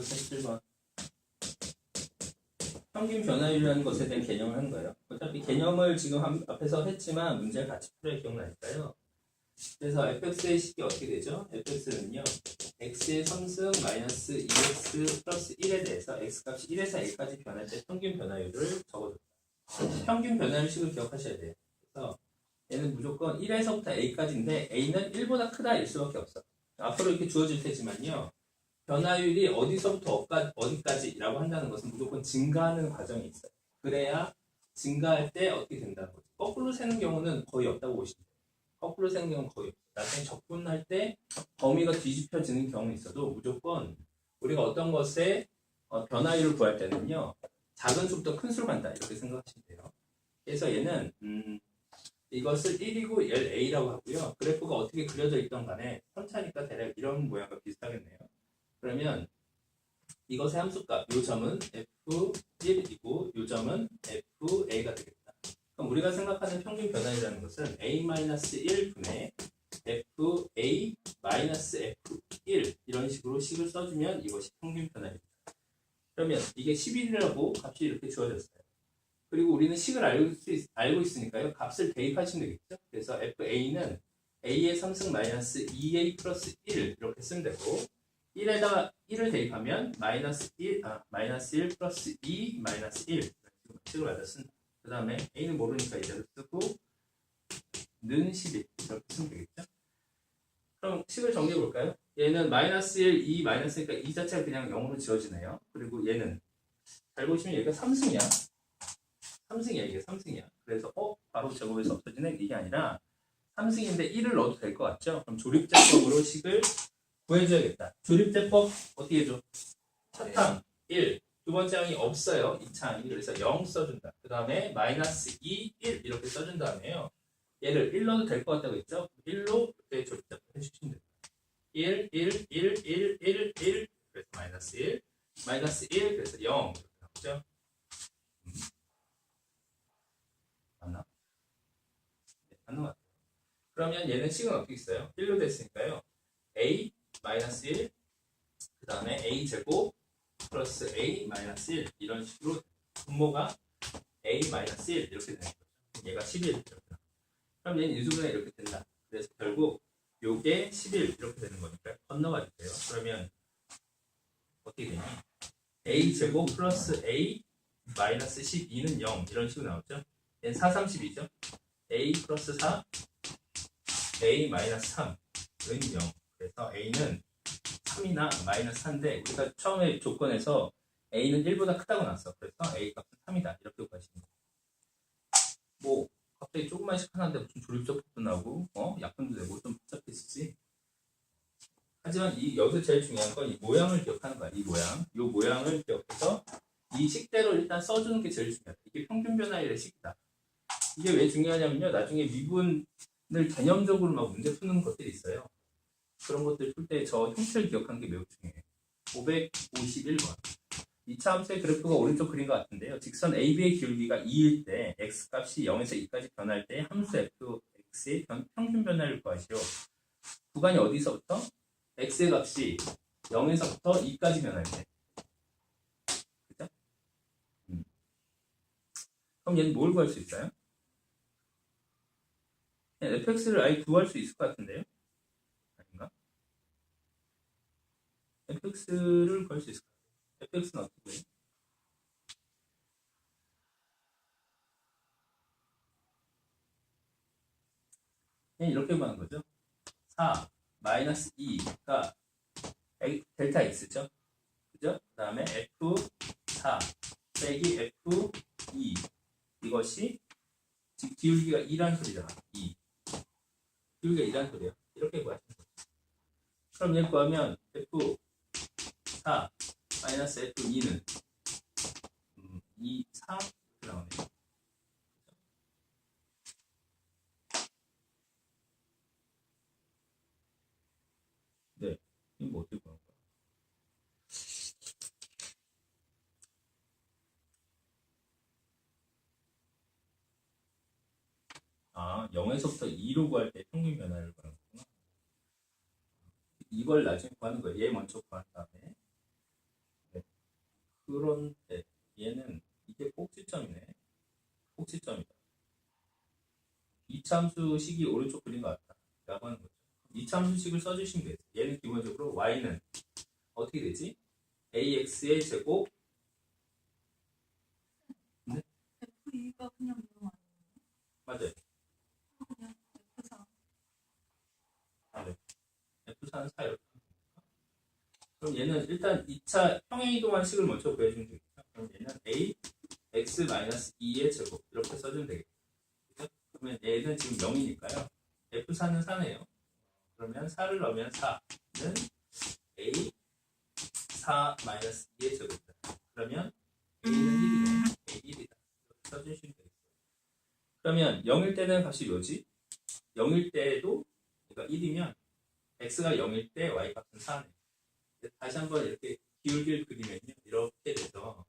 547번. 평균 변화율이라는 것에 대한 개념을 한 거예요. 어차피 개념을 지금 한- 앞에서 했지만 문제를 같이 풀어야 기억나니까요. 그래서 fx의 식이 어떻게 되죠? fx는요. x의 3승 마이너스 2x 플러스 1에 대해서 x 값이 1에서 a까지 변할 때 평균 변화율을 적어줬다. 평균 변화율 식을 기억하셔야 돼요. 그래서 얘는 무조건 1에서부터 a까지인데 a는 1보다 크다 일 수밖에 없어. 앞으로 이렇게 주어질 테지만요. 변화율이 어디서부터 어디까지라고 한다는 것은 무조건 증가하는 과정이 있어요. 그래야 증가할 때 어떻게 된다는 거죠. 거꾸로 세는 경우는 거의 없다고 보시면 돼요. 거꾸로 세는 경우는 거의 없어요. 나중에 적분할 때 범위가 뒤집혀지는 경우는 있어도 무조건 우리가 어떤 것에 어, 변화율을 구할 때는요. 작은 수부터 큰 수로 간다 이렇게 생각하시면 돼요. 그래서 얘는 음, 이것을 1이고 얘를 a라고 하고요. 그래프가 어떻게 그려져 있던 간에 선차니까 대략 이런 모양과 비슷하겠네요. 그러면 이것의 함수값, 요 점은 f1이고 요 점은 fa가 되겠다. 그럼 우리가 생각하는 평균 변화율이라는 것은 a-1분의 fa-f1 이런 식으로 식을 써주면 이것이 평균 변화율입니다. 그러면 이게 11이라고 값이 이렇게 주어졌어요. 그리고 우리는 식을 알고, 수 있, 알고 있으니까요. 값을 대입하시면 되겠죠. 그래서 fa는 a의 3승 마이너스 2a 플러스 1 이렇게 쓰면 되고 1에다가 1을 대입하면 마이너스 1, 아, 마이너스 1 플러스 2 마이너스 1 이런 식으로 받아 쓴다. 그 다음에 a는 모르니까 이대로 쓰고 는 11 이렇게 쓰면 되겠죠. 그럼 식을 정리해 볼까요? 얘는 마이너스 1, 2 마이너스니까 이 자체가 그냥 0으로 지워지네요. 그리고 얘는 잘 보시면 얘가 3승이야. 3승이야 이게 3승이야. 그래서 어? 바로 제곱에서 없어지네? 이게 아니라 3승인데 1을 넣어도 될 것 같죠? 그럼 조립제법으로 식을 구해줘야겠다. 조립제법 어떻게 해줘? 첫 항 1, 두 번째 항이 없어요. 2차 항이 그래서 0 써준다. 그 다음에 마이너스 2, 1 이렇게 써준 다음에요. 얘를 1 넣어도 될 것 같다고 했죠? 1로 이렇게 조립제법 해주시면 됩니다. 1, 1, 1, 1, 1, 1 그래서 마이너스 1, 마이너스 1 그래서 0 이렇게 나오죠? 음. 맞나? 네, 맞는 것 같아요. 그러면 얘는 식은 어떻게 있어요? 1로 됐으니까요. a 마이너스 1, 그 다음에 a 제곱 플러스 a 마이너스 1 이런 식으로 분모가 a 마이너스 1 이렇게 되는 거죠. 얘가 11 이렇게 나와요. 그럼 얘는 인수분해 이렇게 된다. 그래서 결국 요게 11 이렇게 되는 거니까 건너가 주세요. 그러면 어떻게 되니? a 제곱 플러스 a 마이너스 12는 0 이런 식으로 나오죠. 얘는 4, 32죠. a 플러스 4 a 마이너스 3은 0 그래서 a는 3이나 마이너스 4인데 우리가 처음에 조건에서 a는 1보다 크다고 나왔어. 그래서 a 값은 3이다. 이렇게 구하시면 돼요 뭐 갑자기 조금만씩 하나인데 무슨 조립적 법도 나오고 어? 약분도 되고 좀 복잡했지. 하지만 이 여기서 제일 중요한 건 이 모양을 기억하는 거야. 이 모양. 이 모양을 기억해서 이 식대로 일단 써주는 게 제일 중요하다. 이게 평균 변화율의 식이다. 이게 왜 중요하냐면요. 나중에 미분을 개념적으로 막 문제 푸는 것들이 있어요 그런 것들 풀 때 저 형태를 기억하는 게 매우 중요해요. 551번. 2차 함수의 그래프가 오른쪽 그린 것 같은데요. 직선 AB의 기울기가 2일 때 x 값이 0에서 2까지 변할 때 함수 fx의 변- 평균 변화를 구하시오. 구간이 어디서부터? x의 값이 0에서부터 2까지 변할 때. 그죠? 음. 그럼 얘는 뭘 구할 수 있어요? fx를 아예 구할 수 있을 것 같은데요? 아닌가? Fx를 구할 수 있을 것 같아요. fx는 어떻게 돼요? 그냥 이렇게 구하는 거죠. 4 마이너스 2가 델타 x죠. 그죠? 그 다음에 f4 빼기 f2 이것이 즉 기울기가 2란 소리잖아. 2 기울기가 2란 소리야. 이렇게 구하시면 돼요. 그럼 얘 구하면 f4 마이너스 f2는 음, 2, 4 이렇게 나오네요. 네, 이거 뭐 어떻게 구할 거야? 아, 0에서부터 2로 구할 때 평균 변화를 구하는 거구나. 이걸 나중에 구하는 거예요. 얘 먼저 구한 다음에 그런데 얘는 이게 꼭지점이네. 꼭지점이다. 이참수식이 오른쪽 그린 것 같다. 라고 하는 거죠. 이참수식을 써주시면 되죠. 얘는 기본적으로 y는 어떻게 되지? ax의 제곱 F2가 그냥 이거 맞아요. 아니에요? 그냥 F4. 아, 네. F4는 4 이렇게 하면 됩니까? 그럼 얘는 일단 2차 평행이동한 식을 먼저 구해주면 되겠죠. 그럼 얘는 a x-2의 제곱 이렇게 써주면 되겠죠. 그러면 얘는 지금 0이니까요. F4는 4네요. 그러면 4를 넣으면 4는 a 4-2의 제곱이다. 그러면 a는 1이네. a 1이다. 이렇게 써주시면 되겠죠. 그러면 0일 때는 값이 뭐지? 0일 때도 그러니까 1이면 x가 0일 때 y 값은 4네. 다시 한번 이렇게 기울기를 그리면요. 이렇게 돼서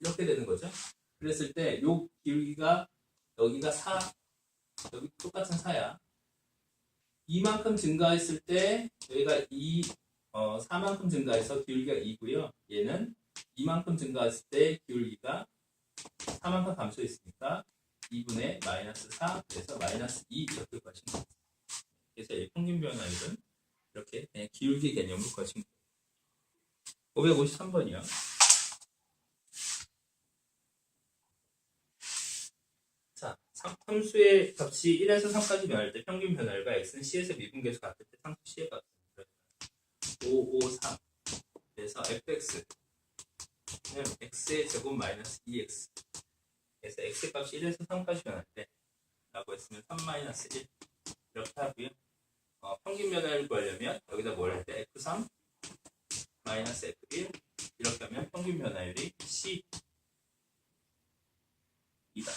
이렇게 되는 거죠. 그랬을 때 요 기울기가 여기가 4, 여기 똑같은 4야. 이만큼 증가했을 때 여기가 2, 어, 4만큼 증가해서 기울기가 2고요. 얘는 이만큼 증가했을 때 기울기가 4만큼 감소했으니까 2분의 마이너스 4 그래서 마이너스 2 이렇게 구하시면 됩니다. 그래서 이 평균 변화율은 이렇게 기울기 개념으로 구하시면 됩니다. 553번이요. 자, 상- 함수의 값이 1에서 3까지 변할 때 평균 변화율과 x는 c에서 미분계수 같을 때 상수 c의 값은 553 그래서 fx는 x의 제곱 마이너스 2x 그래서 x 값이 1에서 3까지 변할 때 라고 했으면 3-1 이렇게 하고요. 어, 평균 변화를 구하려면 여기다 뭘 할 때 f3 마이너스 f1 이렇게 하면 평균 변화율이 c 이다.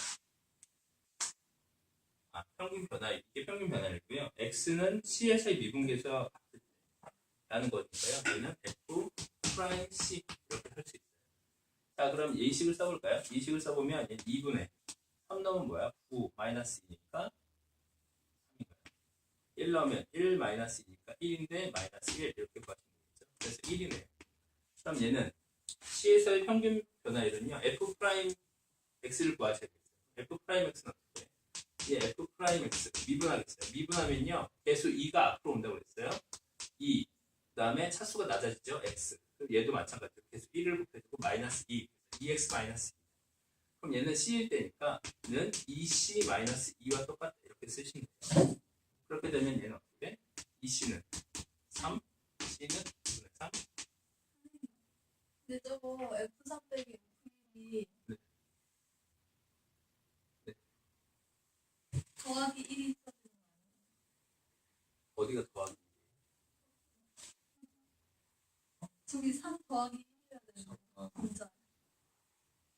아, 평균 변화율 이게 평균 변화율이고요. x는 c에서의 미분계수와 같을 때라는 거니까요. 얘는 f 프라임 c 이렇게 할 수 있어요. 자, 그럼 이 식을 써볼까요? 이 식을 써보면 2분의 3 넣으면 뭐야? 9 마이너스 2니까 3인가요? 1 넣으면 1 마이너스 2니까 1인데 마이너스 1 이렇게 구하시면 되겠죠. 그래서 1이네요. 그럼 얘는 C에서의 평균 변화율은요. F 프라임 X를 구하셔야겠어요. F 프라임 X는 어떻게 돼? 이 F 프라임 X 미분하겠어요. 미분하면요. 개수 2가 앞으로 온다고 그랬어요. 2. 그 다음에 차수가 낮아지죠. X. 얘도 마찬가지로 개수 1을 곱해주고 마이너스 2. 2x 마이너스 2. 그럼 얘는 C일 때니까 는 2C 마이너스 2와 똑같다. 이렇게 쓰시면 돼요. 그렇게 되면 얘는 어떻게 돼? 2C는 3, C는 2분의 3. 근데 저거 F4 빼기 F1이 네. 네. 더하기 1이 있어야 되는 거 아니에요? 어디가 더하기? 저기 3 더하기 1이어야 되는 거 어, 진짜.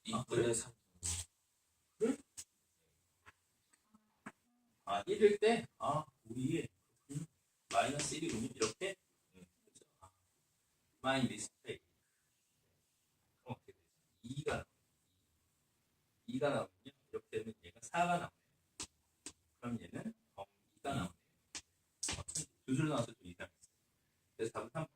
2분의 3. 아, 1일 때, 아, 우리 마이너스 1이군요. 이렇게. 음, 그렇죠. 아, my mistake. 그럼 어떻게 되죠? 2가 나와요. 2가 나오면요. 이렇게 되면 얘가 4가 나와요. 그럼 얘는 어, 2가 나오네요. 어, 두줄 나와서 좀 이상했어요. 그래서 답은 3